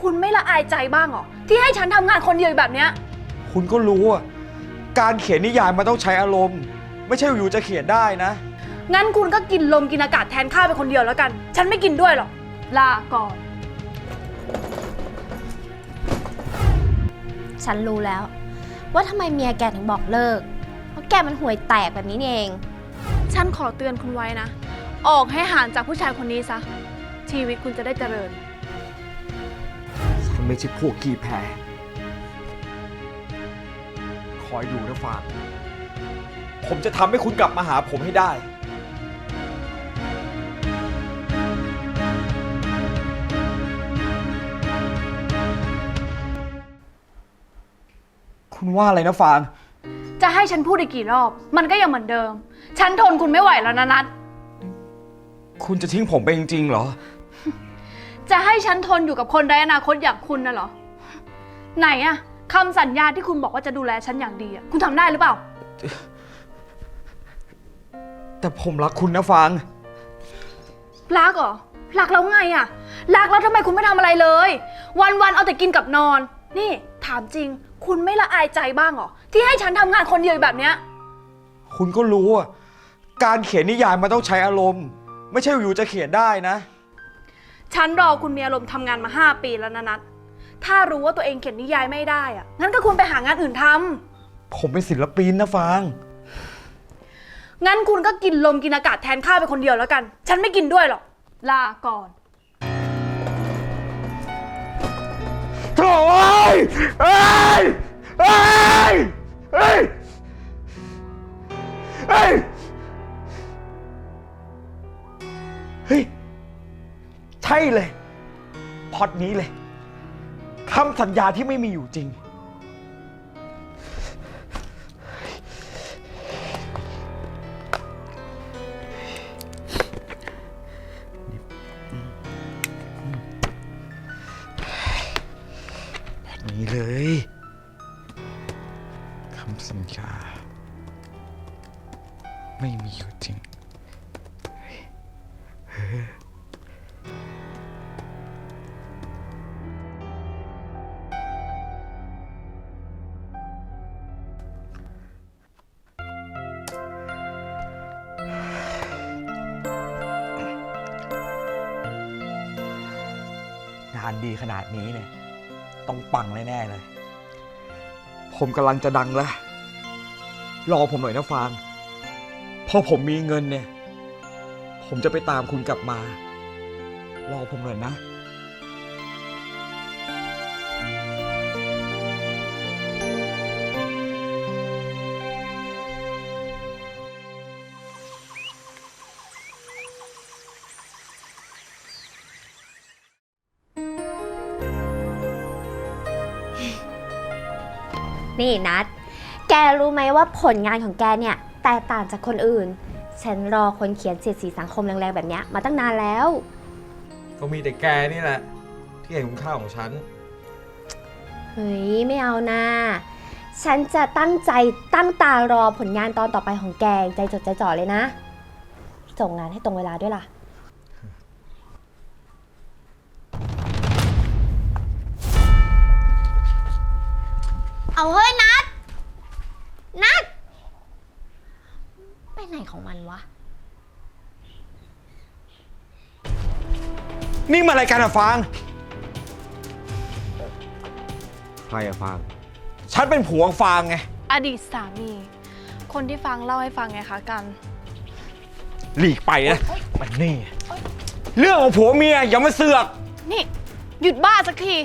คุณไม่ละอายใจบ้างเหรอ ที่ให้ฉันทำงานคนเดียวอยู่แบบเนี้ย คุณก็รู้อะการเขียนนิยายมันต้องใช้อารมณ์ ไม่ใช่อยู่ๆจะเขียนได้นะ งั้นคุณก็กินลมกินอากาศแทนข้าวไปคนเดียวแล้วกัน ฉันไม่กินด้วยหรอก ลาก่อน ฉันรู้แล้ว ว่าทำไมเมียแกถึงบอกเลิก เพราะแกมันห่วยแตกแบบนี้นี่เอง ฉันขอเตือนคุณไว้นะ ออกให้ห่างจากผู้ชายคนนี้ซะ ชีวิตคุณจะได้เจริญฉัน ไม่ใช่พวกขี้แพ้ คอยดูนะฟาง ผมจะทำให้คุณกลับมาหาผมให้ได้ คุณว่าอะไรนะฟาง จะให้ฉันพูดอีกกี่รอบ มันก็ยังเหมือนเดิม ฉันทนคุณไม่ไหวแล้วนะนัท คุณจะทิ้งผมไปจริงๆเหรอ จะให้ฉันทนอยู่กับคนไร้อนาคตอย่างคุณน่ะเหรอ ไหนอะคำสัญญาที่คุณบอกว่าจะดูแลฉันอย่างดีอะคุณทำได้หรือเปล่า แต่ผมรักคุณนะฟาง รักเหรอ รักแล้วไงอะรักแล้วทำไมคุณไม่ทำอะไรเลย วันๆเอาแต่กินกับนอน นี่ถามจริง คุณไม่ละอายใจบ้างเหรอ ที่ให้ฉันทำงานคนเดียวอยู่แบบเนี้ย คุณก็รู้อะการเขียนนิยายมันต้องใช้อารมณ์ ไม่ใช่อยู่ๆจะเขียนได้นะ ฉันรอคุณมีอารมณ์ทำงานมา 5 ปีแล้วนะนัทถ้ารู้ว่าตัวเองเขียนนิยายไม่ได้อะงั้นก็ควรไปหางานอื่นทำผมเป็นศิลปินนะฟางงั้นคุณก็กินลมกินอากาศแทนข้าวไปคนเดียวแล้วกัน ฉันไม่กินด้วยหรอก ลาก่อน โถ่เอ้ยเอ้ยเอ้ยเอ้ยเฮ้ยใช่เลยพล็อดนี้เลยคำสัญญาที่ไม่มีอยู่จริง นี้เลยคำสัญญา ไม่มีอยู่จริงานดีขนาดนี้เนี่ย ต้องปังแน่ๆเลย ผมกำลังจะดังแล้ว รอผมหน่อยนะฟาง พอผมมีเงินเนี่ย ผมจะไปตามคุณกลับมา รอผมหน่อยนะ นี่นัด แกรู้ไหมว่าผลงานของแกเนี่ยแตกต่างจากคนอื่น ฉันรอคนเขียนเสียดสีสังคมแรงๆแบบเนี้ยมาตั้งนานแล้ว ก็มีแต่แกนี่แหละ ที่เห็นคุณค่าของฉัน เฮ้ยไม่เอานะฉันจะตั้งใจตั้งตารอผลงานตอนต่อไปของแก ใจจดใจจ่อเลยนะ ส่งงานให้ตรงเวลาด้วยล่ะ เอาเฮ้ยนัด นัด ไปไหนของมันวะ นี่มาอะไรายกันอะฟาง ใครอะฟาง ฉันเป็นผัวของฟางไง อดีตสามี คนที่ฟังเล่าให้ฟังไงคะกัน หลีกไปนะ มันนี่ เรื่องของผัวเมียอย่ามาเสือก นี่ หยุดบ้าสักที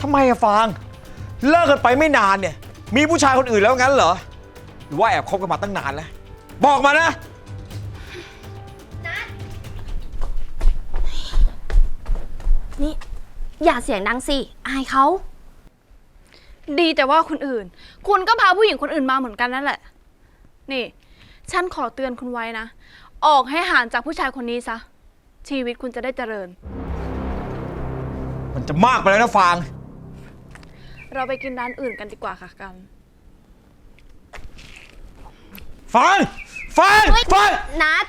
ทำไมอะฟาง เลิกกันไปไม่นานเนี่ย มีผู้ชายคนอื่นแล้วงั้นเหรอ หรือว่าแอบคบกันมาตั้งนานแล้ว บอกมานะ นี่ อย่าเสียงดังสิ อายเขา ดีแต่ว่าคนอื่น คุณก็พาผู้หญิงคนอื่นมาเหมือนกันนั่นแหละ นี่ ฉันขอเตือนคุณไว้นะ ออกให้ห่างจากผู้ชายคนนี้ซะ ชีวิตคุณจะได้เจริญ มันจะมากไปแล้วนะฟาง เราไปกินร้านอื่นกันดีกว่าค่ะกันฟางฟางฟางนัด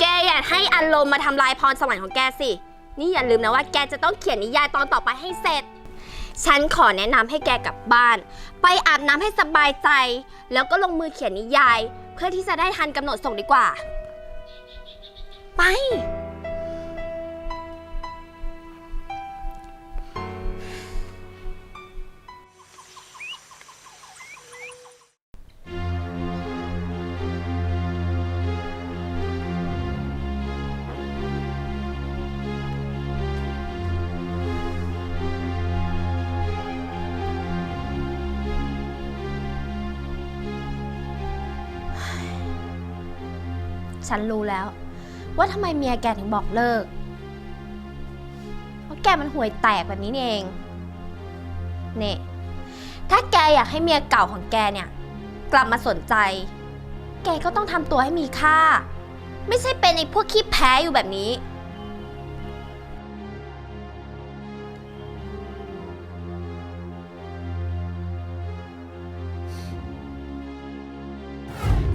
แกอย่าให้อารมณ์มาทำลายพรสวรรค์ของแกสิ นี่อย่าลืมนะว่าแกจะต้องเขียนนิยายตอนต่อไปให้เสร็จ ฉันขอแนะนำให้แกกลับบ้าน ไปอาบน้ำให้สบายใจ แล้วก็ลงมือเขียนนิยาย เพื่อที่จะได้ทันกำหนดส่งดีกว่า ไป ฉันรู้แล้ว ว่าทำไมเมียแกถึงบอกเลิก เพราะแกมันห่วยแตกแบบนี้นี่เอง เนี่ย ถ้าแกอยากให้เมียเก่าของแกเนี่ย กลับมาสนใจ แกก็ต้องทำตัวให้มีค่า ไม่ใช่เป็นไอ้พวกขี้แพ้อยู่แบบนี้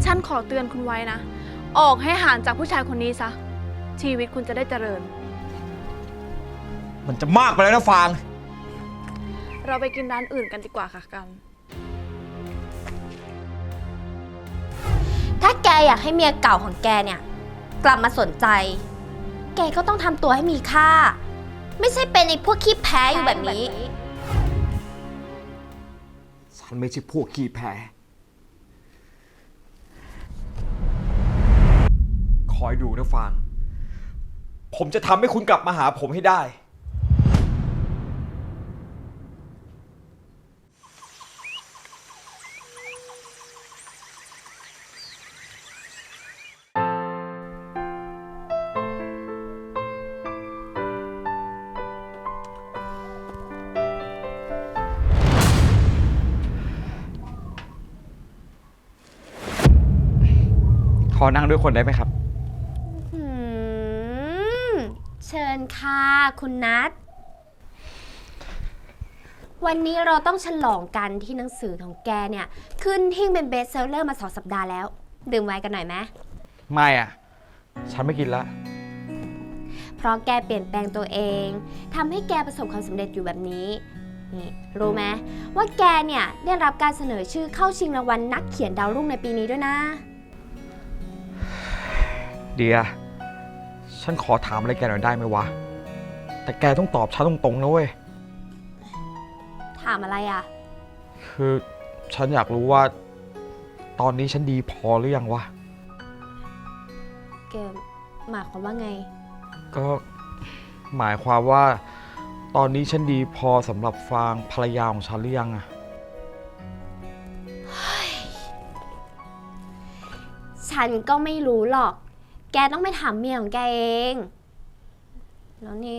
ฉันขอเตือนคุณไว้นะ ออกให้ห่างจากผู้ชายคนนี้ซะ ชีวิตคุณจะได้เจริญ มันจะมากไปแล้วนะฟาง เราไปกินร้านอื่นกันดีกว่าค่ะกันถ้าแกอยากให้เมียเก่าของแกเนี่ย กลับมาสนใจ แกก็ต้องทำตัวให้มีค่า ไม่ใช่เป็นไอ้พวกขี้แพ้อยู่แบบนี้ ฉันไม่ใช่พวกขี้แพ้ ค อยดูนะฟาง ผมจะทำให้คุณกลับมาหาผมให้ได้ ขอนั่งด้วยคนได้ไหมครับ อืม เชิญค่ะ คุณนัทวันนี้เราต้องฉลองกันที่หนังสือของแกเนี่ย ขึ้นทิ้งเป็นเบสเซลเลอร์มาสองสัปดาห์แล้ว ดื่มไวน์กันหน่อยไหมไม่อะ ฉันไม่กินละ เพราะแกเปลี่ยนแปลงตัวเองทำให้แกประสบความสำเร็จอยู่แบบนี้นี่รู้ไหมว่าแกเนี่ย ได้รับการเสนอชื่อเข้าชิงรางวัลนักเขียนดาวรุ่งในปีนี้ด้วยนะ เดีย ฉันขอถามอะไรแกหน่อยได้ไหมวะ แต่แกต้องตอบฉันตรงๆนะเว้ย ถามอะไรอะ คือฉันอยากรู้ว่า ตอนนี้ฉันดีพอหรือยังวะ แกหมายความว่าไง ก็หมายความว่า ตอนนี้ฉันดีพอสำหรับฟางภรรยาของฉันหรือยังอะฉันก็ไม่รู้หรอก แกต้องไปถามเมียของแกเอง แล้วนี่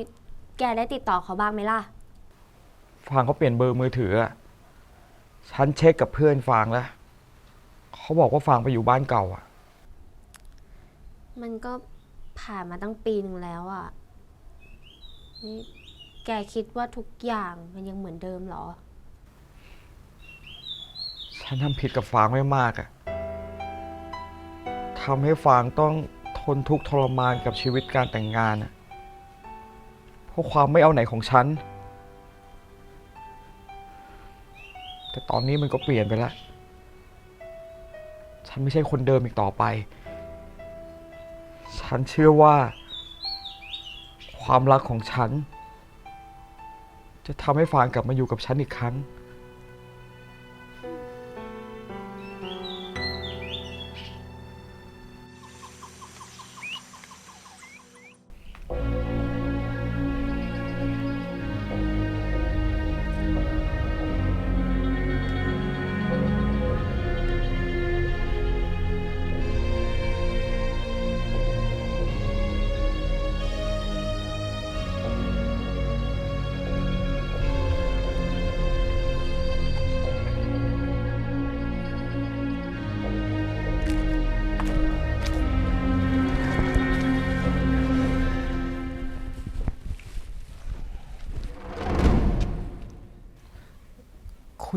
แกได้ติดต่อเขาบ้างไหมล่ะ ฟางเขาเปลี่ยนเบอร์มือถืออะฉันเช็คกับเพื่อนฟางแล้ว เขาบอกว่าฟางไปอยู่บ้านเก่าอะมันก็ผ่านมาตั้งปีหนึ่งแล้วอะ่ะนี่แกคิดว่าทุกอย่างมันยังเหมือนเดิมเหรอ ฉันทำผิดกับฟางไม่มากอะทำให้ฟางต้องท นทุกข์ทรมานกับชีวิตการแต่งงานเพราะความไม่เอาไหนของฉัน แต่ตอนนี้มันก็เปลี่ยนไปแล้ว ฉันไม่ใช่คนเดิมอีกต่อไป ฉันเชื่อว่า ความรักของฉัน จะทำให้ฟางกลับมาอยู่กับฉันอีกครั้ง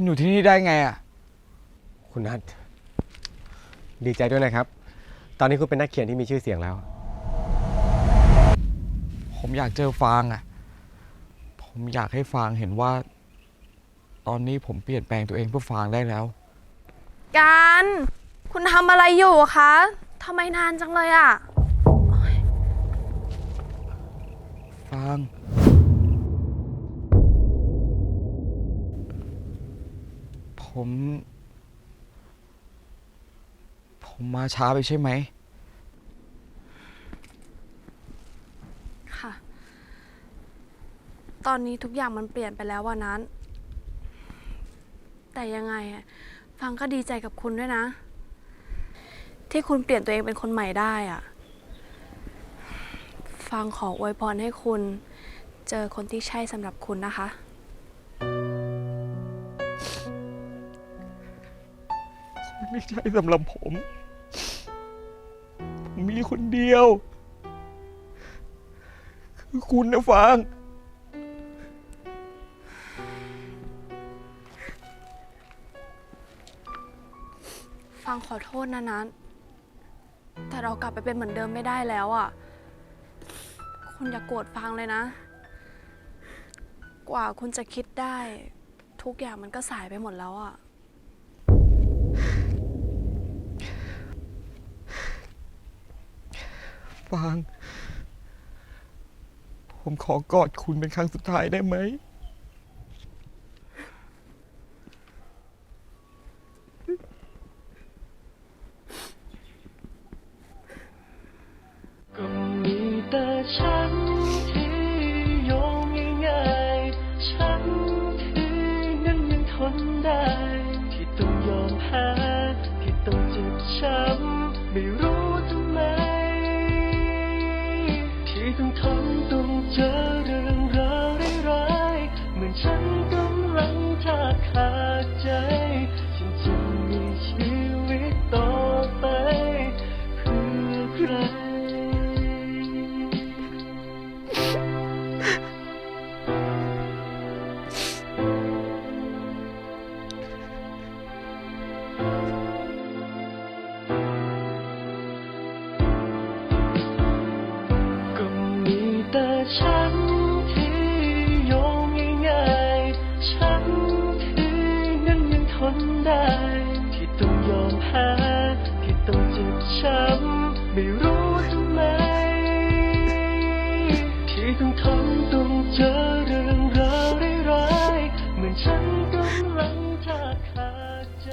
คุณอยู่ที่นี่ได้ไงอะ คุณนัทดีใจด้วยนะครับ ตอนนี้คุณเป็นนักเขียนที่มีชื่อเสียงแล้วโผมอยากเจอฟางอะผมอยากให้ฟางเห็นว่า ตอนนี้ผมเปลี่ยนแปลงตัวเองเพื่อฟางได้แล้ว การ คุณทำอะไรอยู่อะคะทำไมนานจังเลยอะฟาง ผมผมมาช้าไปใช่ไหม ค่ะ ตอนนี้ทุกอย่างมันเปลี่ยนไปแล้ววันนั้น แต่ยังไงอะฟังก็ดีใจกับคุณด้วยนะ ที่คุณเปลี่ยนตัวเองเป็นคนใหม่ได้อะฟังขออวยพรให้คุณ เจอคนที่ใช่สำหรับคุณนะคะ ไม่ใช่สำหรับผม ผมมีคนเดียว คือคุณนะฟาง ฟังขอโทษนะนัทแต่เรากลับไปเป็นเหมือนเดิมไม่ได้แล้วอะ คุณอย่ากโกรธฟังเลยนะ กว่าคุณจะคิดได้ ทุกอย่างมันก็สายไปหมดแล้วอะ ฟาง ผมขอกอดคุณเป็นครั้งสุดท้ายได้ไหม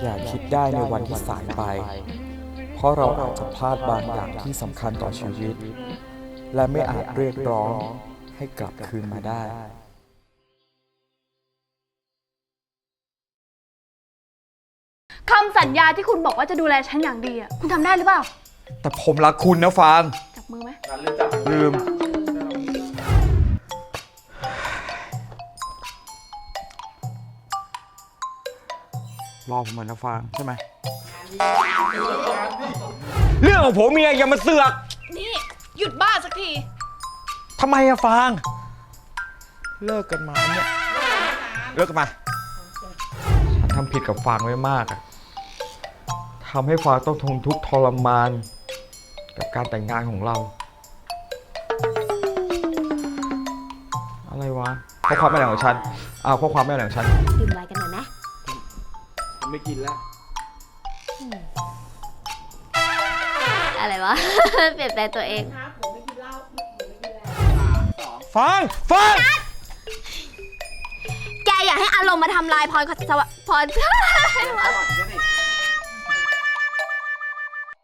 อย่าคิดได้ในวันที่สายไป เพราะเราอาจจะพลาดบางอย่างที่สำคัญต่อชีวิต และไม่อาจเรียกร้องให้กลับคืนมาได้คำสัญญาที่คุณบอกว่าจะดูแลฉันอย่างดีอะ คุณทำได้หรือเปล่า แต่ผมรักคุณนะฟางจับมือไหมลืม รอผมเหมือนนะฟางใช่ไหมเรื่องของผมเมียอย่ามาเสือกนี่ หยุดบ้าสักที ทำไมอะฟาง เลิกกันมาเนี่ยเลิกกันมาฉันทำผิดกับฟางไว้มากอะทำให้ฟางต้องทนทุกข์ทรมาน กับการแต่งงานของเรา อะไรวะข้อความไม่อะไรของฉันอ้าวข้อความไม่อะไรของฉัน ดื่มไวน์กันหน่อย ไหมไม่กินแล้ว อะไรวะ เปลี่ยนแปลงตัวเองฟางฟางแกอย่าให้อารมณ์มาทำลายพรสวรรค์พร